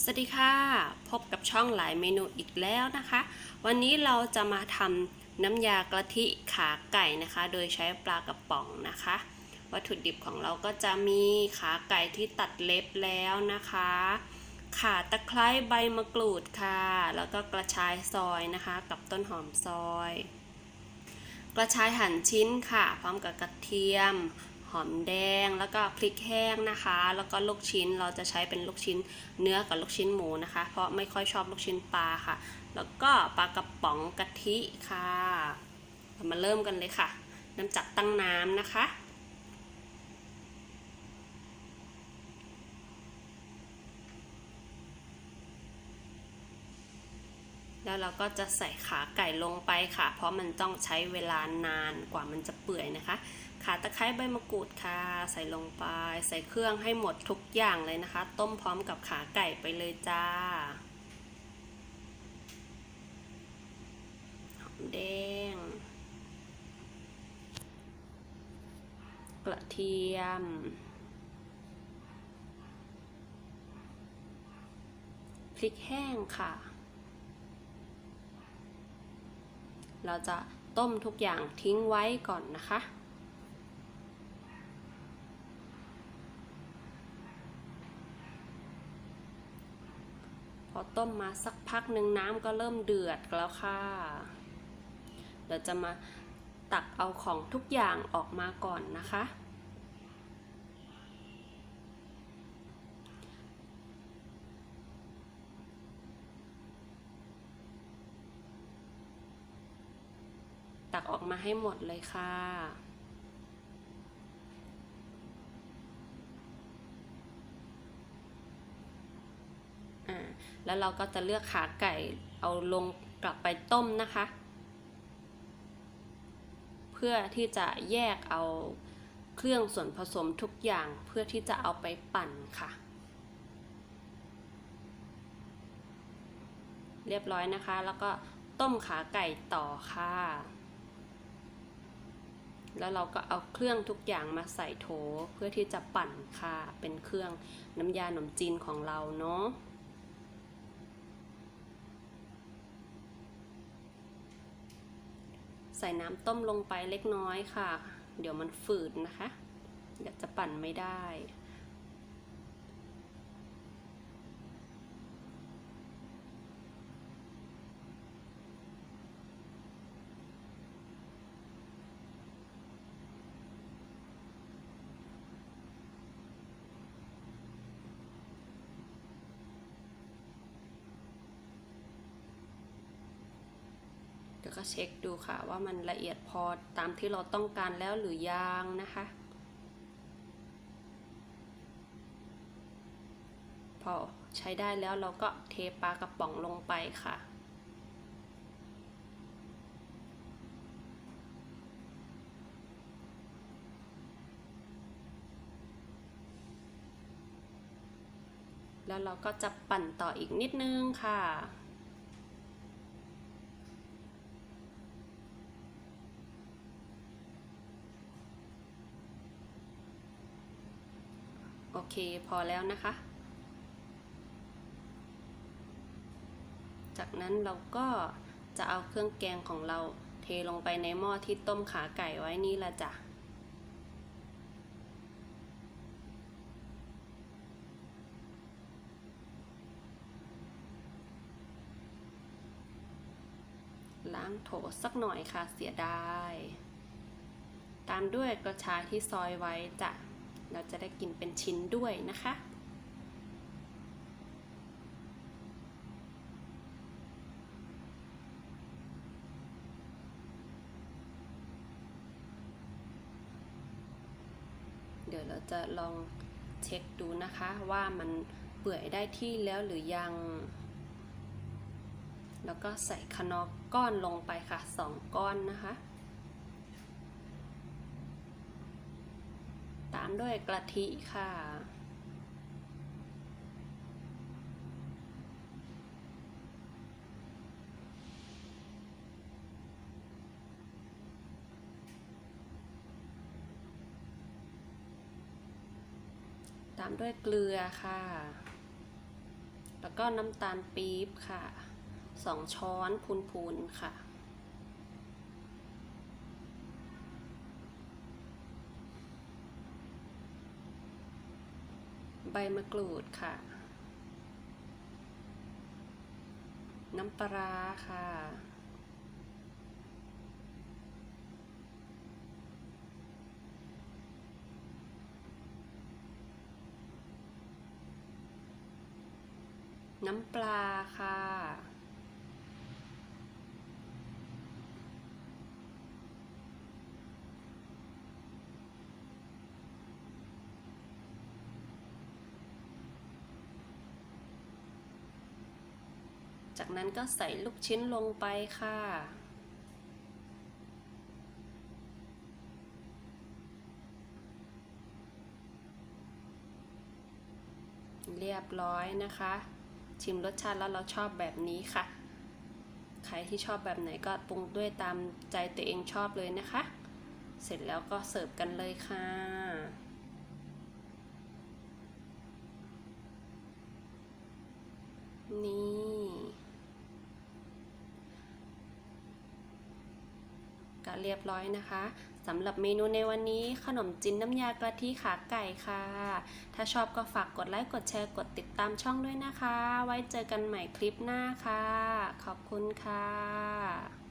สวัสดีค่ะ พบกับช่องหลายเมนูอีกแล้วนะคะ วันนี้เราจะมาทำน้ำยากะทิขาไก่นะคะ โดยใช้ปลากระป๋องนะคะ วัตถุดิบของเราก็จะมีขาไก่ที่ตัดเล็บแล้วนะคะ ขาตะไคร้ใบมะกรูดค่ะ แล้วก็กระชายซอยนะคะ กับต้นหอมซอย กระชายหั่นชิ้นค่ะ พร้อมกับกระเทียม หอมแดง แล้วก็พริกแห้งนะคะ แล้วก็ลูกชิ้นเราจะใช้เป็นลูกชิ้นเนื้อกับลูกชิ้นหมูนะคะ เพราะไม่ค่อยชอบลูกชิ้นปลาค่ะ แล้วก็ปลากระป๋องกะทิค่ะเรามาเริ่มกันเลยค่ะน้ำจักตั้งน้ำนะคะแล้วเราก็จะใส่ขาไก่ลงไปค่ะ เพราะมันต้องใช้เวลานานกว่ามันจะเปื่อยนะคะ ขาตะไคร้ใบมะกรูดค่ะ ใส่ลงไป ใส่เครื่องให้หมดทุกอย่างเลยนะคะ ต้มพร้อมกับขาไก่ไปเลยจ้าหอมแดง กระเทียม พริกแห้งค่ะ เราจะต้มทุกอย่างทิ้งไว้ก่อนนะคะ พอต้มมาสักพักหนึ่งน้ำก็เริ่มเดือดแล้วค่ะ เดี๋ยวจะมาตักเอาของทุกอย่างออกมาก่อนนะคะ ตักออกมาให้หมดเลยค่ะ อ่า แล้วเราก็จะเลือกขาไก่เอาลงกลับไปต้มนะคะ เพื่อที่จะแยกเอาเครื่องส่วนผสมทุกอย่างเพื่อที่จะเอาไปปั่นค่ะ เรียบร้อยนะคะ แล้วก็ต้มขาไก่ต่อค่ะ แล้วเราก็เอาเครื่องทุกอย่างมาใส่โถเพื่อที่จะปั่นค่ะ เป็นเครื่องน้ำยาขนมจีนของเราเนาะ ส่น้ำต้มลงไปเล็กน้อยค่ะ เดี๋ยวมันฝืดนะคะ เดี๋ยวจะปั่นไม่ได้ เดี๋ยวก็เช็คดูค่ะว่ามันละเอียดพอตามที่เราต้องการแล้วหรือยังนะคะ พอใช้ได้แล้วเราก็เทปลากระป๋องลงไปค่ะแล้วเราก็จะปั่นต่ออีกนิดนึงค่ะ โอเคพอแล้วนะคะ จากนั้นเราก็จะเอาเครื่องแกงของเราเทลงไปในหม้อที่ต้มขาไก่ไว้นี่ละจ้ะล้างโถสักหน่อยค่ะเสียดาย ตามด้วยกระชายที่ซอยไว้จ้ะ เราจะได้กินเป็นชิ้นด้วยนะคะ เดี๋ยวเราจะลองเช็คดูนะคะว่ามันเปื่อยได้ที่แล้วหรือยัง แล้วก็ใส่คนอกก้อนลงไปค่ะสองก้อนนะคะ ตาม ด้วยกะทิค่ะ ตามด้วยเกลือค่ะ แล้วก็น้ำตาลปี๊บค่ะ สองช้อนพูนๆค่ะ ใบมะกรูดค่ะ น้ำปลาค่ะ น้ำปลาค่ะ จากนั้นก็ใส่ลูกชิ้นลงไปค่ะ เรียบร้อยนะคะ ชิมรสชาติแล้วเราชอบแบบนี้ค่ะ ใครที่ชอบแบบไหนก็ปรุงด้วยตามใจตัวเองชอบเลยนะคะ เสร็จแล้วก็เสิร์ฟกันเลยค่ะ นี่ เรียบร้อยนะคะสำหรับเมนูในวันนี้ขนมจีนน้ำยากะทิขาไก่ค่ะ ถ้าชอบก็ฝากกดไลค์กดแชร์กดติดตามช่องด้วยนะคะ ไว้เจอกันใหม่คลิปหน้าค่ะ ขอบคุณค่ะ